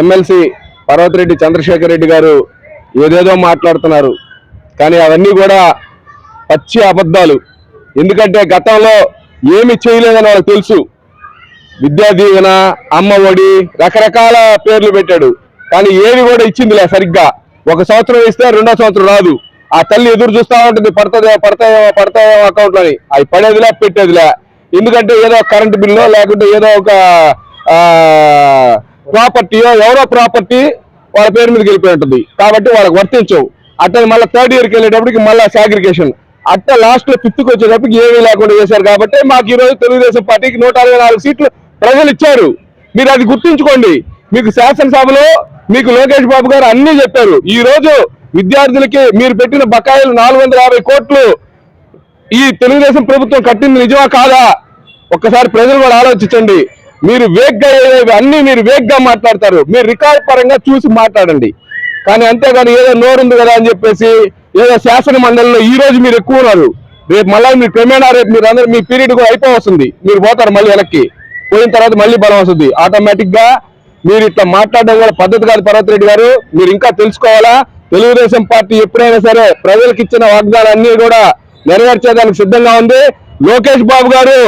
MLC Parvathireddy Chandrasekhar Reddy గారు ఏదేదో మాట్లాడుతున్నారు. కానీ అవన్నీ కూడా పచ్చి అబద్ధాలు. ఎందుకంటే గతంలో ఏమి చేయలేదని వాళ్ళకి తెలుసు. విద్యా దీవెన అమ్మ ఒడి రకరకాల పేర్లు పెట్టాడు. కానీ ఏవి కూడా ఇచ్చిందిలే సరిగ్గా. ఒక సంవత్సరం ఇస్తే రెండో సంవత్సరం రాదు. ఆ తల్లి ఎదురు చూస్తా ఉంటుంది పడతాయో పడతాయో పడతాయో అకౌంట్లో అని అవి పడేదిలే పెట్టేదిలే. ఎందుకంటే ఏదో కరెంట్ బిల్లో లేకుంటే ఏదో ఒక ప్రాపర్టీయో ఎవరో ప్రాపర్టీ వాళ్ళ పేరు మీదకి వెళ్ళిపోయి ఉంటుంది. కాబట్టి వాళ్ళకి వర్తించవు. అట్లా మళ్ళీ థర్డ్ ఇయర్కి వెళ్ళేటప్పటికి మళ్ళీ సాగ్రిగేషన్ అట్ట లాస్ట్లో ఫిఫ్త్కి వచ్చేటప్పటికి ఏమీ లేకుండా చేశారు కాబట్టి మాకు ఈ రోజు తెలుగుదేశం పార్టీకి నూట అరవై నాలుగు సీట్లు ప్రజలు ఇచ్చారు. మీరు అది గుర్తుంచుకోండి. మీకు శాసనసభలో మీకు లోకేష్ బాబు గారు అన్ని చెప్పారు. ఈ రోజు విద్యార్థులకి మీరు పెట్టిన బకాయిలు నాలుగు వందల యాభై కోట్లు ఈ తెలుగుదేశం ప్రభుత్వం కట్టింది నిజమా కాదా? ఒక్కసారి ప్రజలు కూడా ఆలోచించండి. మీరు వేగ్గా ఏవేవి అన్ని మీరు వేగ్గా మాట్లాడతారు. మీరు రికార్డ్ పరంగా చూసి మాట్లాడండి. కానీ అంతేగాని ఏదో నోరుంది కదా అని చెప్పేసి ఏదో శాసన మండలిలో ఈ రోజు మీరు ఎక్కువ ఉన్నారు. రేపు మళ్ళీ మీరు క్రమేణా రేపు మీరు అందరూ మీ పీరియడ్ కూడా అయిపోవస్తుంది. మీరు పోతారు మళ్ళీ వెనక్కి. పోయిన తర్వాత మళ్ళీ బలం వస్తుంది. ఆటోమేటిక్గా మీరు ఇట్లా మాట్లాడడం కూడా పద్ధతి కాదు పర్వత్ రెడ్డి గారు. మీరు ఇంకా తెలుసుకోవాలా? తెలుగుదేశం పార్టీ ఎప్పుడైనా సరే ప్రజలకు ఇచ్చిన వాగ్దానాలన్నీ కూడా నెరవేర్చేదానికి సిద్ధంగా ఉంది. లోకేష్ బాబు గారు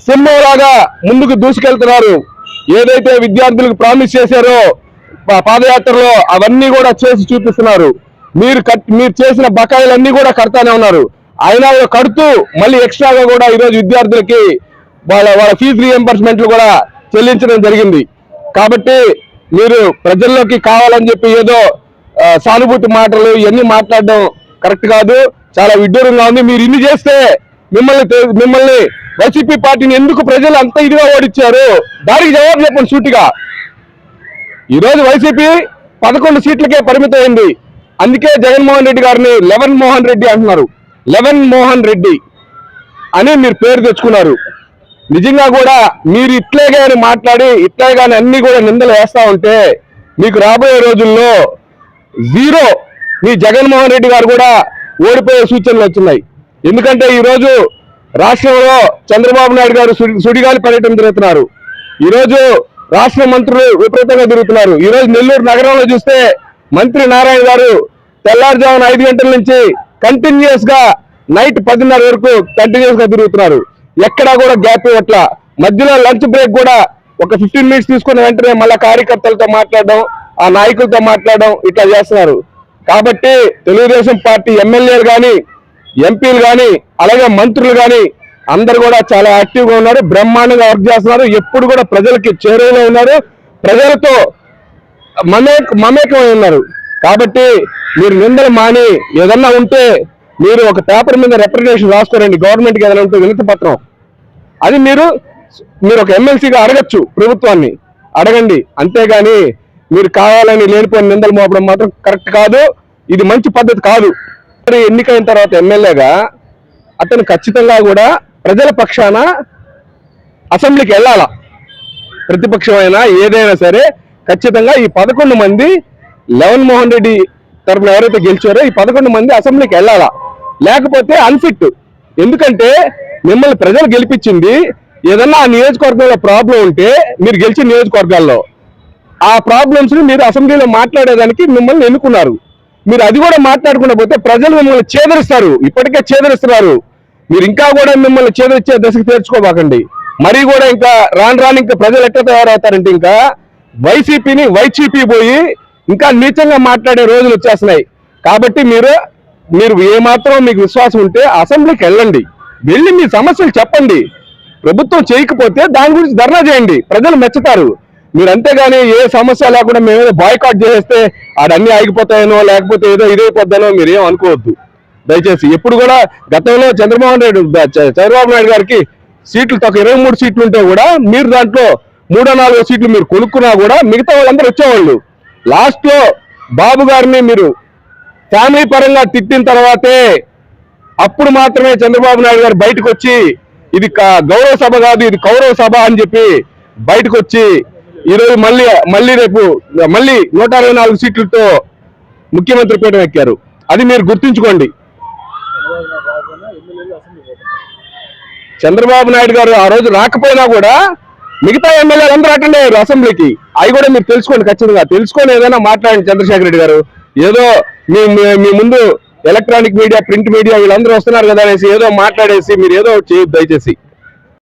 సింహంలాగా ముందుకు దూసుకెళ్తున్నారు. ఏదైతే విద్యార్థులకు ప్రామిస్ చేశారో పా- పాదయాత్రలో అవన్నీ కూడా చేసి చూపిస్తున్నారు. మీరు కట్ మీరు చేసిన బకాయిలన్నీ కూడా కడతానే ఉన్నారు. అయినా కడుతూ మళ్ళీ ఎక్స్ట్రాగా కూడా ఈరోజు విద్యార్థులకి వాళ్ళ వాళ్ళ ఫీజు రీఎంబర్స్మెంట్లు కూడా చెల్లించడం జరిగింది. కాబట్టి మీరు ప్రజల్లోకి కావాలని చెప్పి ఏదో సానుభూతి మాటలు ఇవన్నీ మాట్లాడడం కరెక్ట్ కాదు. చాలా విడ్డూరంగా ఉంది. మీరు ఇన్ని చేస్తే మిమ్మల్ని మిమ్మల్ని వైసీపీ పార్టీని ఎందుకు ప్రజలు అంత ఇదిగా ఓడిచ్చారు దానికి జవాబు చెప్పండి సూటిగా. ఈరోజు వైసీపీ పదకొండు సీట్లకే పరిమితమైంది అందుకే జగన్మోహన్ రెడ్డి గారిని లెవెన్ మోహన్ రెడ్డి అంటున్నారు. లెవెన్ మోహన్ రెడ్డి అని మీరు పేరు తెచ్చుకున్నారు. నిజంగా కూడా మీరు ఇట్లే కానీ మాట్లాడి ఇట్లే కానీ అన్ని కూడా నిందలు వేస్తా ఉంటే మీకు రాబోయే రోజుల్లో జీరో మీ జగన్మోహన్ రెడ్డి గారు కూడా ఓడిపోయే సూచనలు వచ్చినాయి. ఎందుకంటే ఈరోజు రాష్ట్రంలో చంద్రబాబు నాయుడు గారు సుడి- సుడిగాలి పర్యటన జరుగుతున్నారు. ఈరోజు రాష్ట్ర మంత్రులు విపరీతంగా తిరుగుతున్నారు. ఈరోజు నెల్లూరు నగరంలో చూస్తే మంత్రి నారాయణ గారు తెల్లారుజామున ఐదు గంటల నుంచి కంటిన్యూస్గా నైట్ పదిన్నర వరకు కంటిన్యూస్గా తిరుగుతున్నారు. ఎక్కడా కూడా గ్యాప్ ఇవ్వట్ల. మధ్యలో లంచ్ బ్రేక్ కూడా ఒక ఫిఫ్టీన్ మినిట్స్ తీసుకున్న వెంటనే మళ్ళా కార్యకర్తలతో మాట్లాడడం ఆ నాయకులతో మాట్లాడడం ఇట్లా చేస్తున్నారు. కాబట్టి తెలుగుదేశం పార్టీ ఎమ్మెల్యేలు కానీ ఎంపీలు కానీ అలాగే మంత్రులు కానీ అందరు కూడా చాలా యాక్టివ్గా ఉన్నారు బ్రహ్మాండంగా వర్క్ చేస్తున్నారు. ఎప్పుడు కూడా ప్రజలకి చేరువలో ఉన్నారు. ప్రజలతో మమేక మమేకమై ఉన్నారు. కాబట్టి మీరు నిందలు మాని ఏదన్నా ఉంటే మీరు ఒక పేపర్ మీద రిప్రజెంటేషన్ రాసుకోరండి. గవర్నమెంట్కి ఏదైనా ఉంటే వినతి పత్రం. అది మీరు మీరు ఒక ఎమ్మెల్సీగా అడగచ్చు ప్రభుత్వాన్ని. అడగండి. అంతేగాని మీరు కావాలని లేనిపోయిన నిందలు మోపడం మాత్రం కరెక్ట్ కాదు. ఇది మంచి పద్ధతి కాదు. ఎన్నికైన తర్వాత ఎమ్మెల్యేగా అతను ఖచ్చితంగా కూడా ప్రజల పక్షాన అసెంబ్లీకి వెళ్ళాలా? ప్రతిపక్షమైనా ఏదైనా సరే ఖచ్చితంగా ఈ పదకొండు మంది లెవెన్ మోహన్ రెడ్డి తరఫున ఎవరైతే గెలిచారో ఈ పదకొండు మంది అసెంబ్లీకి వెళ్ళాలా? లేకపోతే అన్ఫిట్. ఎందుకంటే మిమ్మల్ని ప్రజలు గెలిపించింది ఏదన్నా ఆ నియోజకవర్గంలో ప్రాబ్లం ఉంటే మీరు గెలిచిన నియోజకవర్గాల్లో. ఆ ప్రాబ్లమ్స్ని మీరు అసెంబ్లీలో మాట్లాడేదానికి మిమ్మల్ని ఎన్నుకున్నారు. మీరు అది కూడా మాట్లాడకుండా పోతే ప్రజలు మిమ్మల్ని చేదరిస్తారు. ఇప్పటికే చేదరిస్తున్నారు. మీరు ఇంకా కూడా మిమ్మల్ని చేదరిచ్చే దశకు చేర్చుకోబాకండి మరీ కూడా ఇంకా రాను రాను ఇంకా ప్రజలు ఎట్లా తయారవుతారంటే ఇంకా వైసీపీని వైసీపీ పోయి ఇంకా నీచంగా మాట్లాడే రోజులు వచ్చేస్తున్నాయి. కాబట్టి మీరు మీరు ఏమాత్రం మీకు విశ్వాసం ఉంటే అసెంబ్లీకి వెళ్ళండి. వెళ్ళి మీ సమస్యలు చెప్పండి. ప్రభుత్వం చేయకపోతే దాని గురించి ధర్నా చేయండి. ప్రజలు మెచ్చుతారు. మీరు అంతేగాని ఏ సమస్య లేకుండా మేము ఏదో బాయ్కాట్ చేసేస్తే ఆడన్నీ ఆగిపోతాయనో లేకపోతే ఏదో ఇదైపోద్దనో మీరు ఏం అనుకోవద్దు. దయచేసి ఎప్పుడు కూడా గతంలో చంద్రమోహన్ రెడ్డి చ- చంద్రబాబు నాయుడు గారికి సీట్లు తక్కువ ఇరవై మూడు సీట్లు ఉంటే కూడా మీరు దాంట్లో మూడో నాలుగో సీట్లు మీరు కొనుక్కున్నా కూడా మిగతా వాళ్ళందరూ వచ్చేవాళ్ళు. లాస్ట్లో బాబు గారిని మీరు ఫ్యామిలీ పరంగా తిట్టిన తర్వాతే అప్పుడు మాత్రమే చంద్రబాబు నాయుడు గారు బయటకు వచ్చి ఇది గౌరవ సభ కాదు ఇది కౌరవ సభ అని చెప్పి బయటకు వచ్చి ఈరోజు మళ్ళీ మళ్ళీ రేపు మళ్ళీ నూట అరవై నాలుగు సీట్లతో ముఖ్యమంత్రి పీఠం ఎక్కారు. అది మీరు గుర్తుంచుకోండి. చంద్రబాబు నాయుడు గారు ఆ రోజు రాకపోయినా కూడా మిగతా ఎమ్మెల్యేలు అందరూ అటెండ్ అయ్యారు అసెంబ్లీకి. అవి కూడా మీరు తెలుసుకోండి ఖచ్చితంగా. తెలుసుకొని ఏదైనా మాట్లాడండి చంద్రశేఖర్ రెడ్డి గారు. ఏదో మీ మీ- ముందు ఎలక్ట్రానిక్ మీడియా ప్రింట్ మీడియా వీళ్ళందరూ వస్తున్నారు కదా అనేసి ఏదో మాట్లాడేసి మీరు ఏదో చేయొద్దు దయచేసి.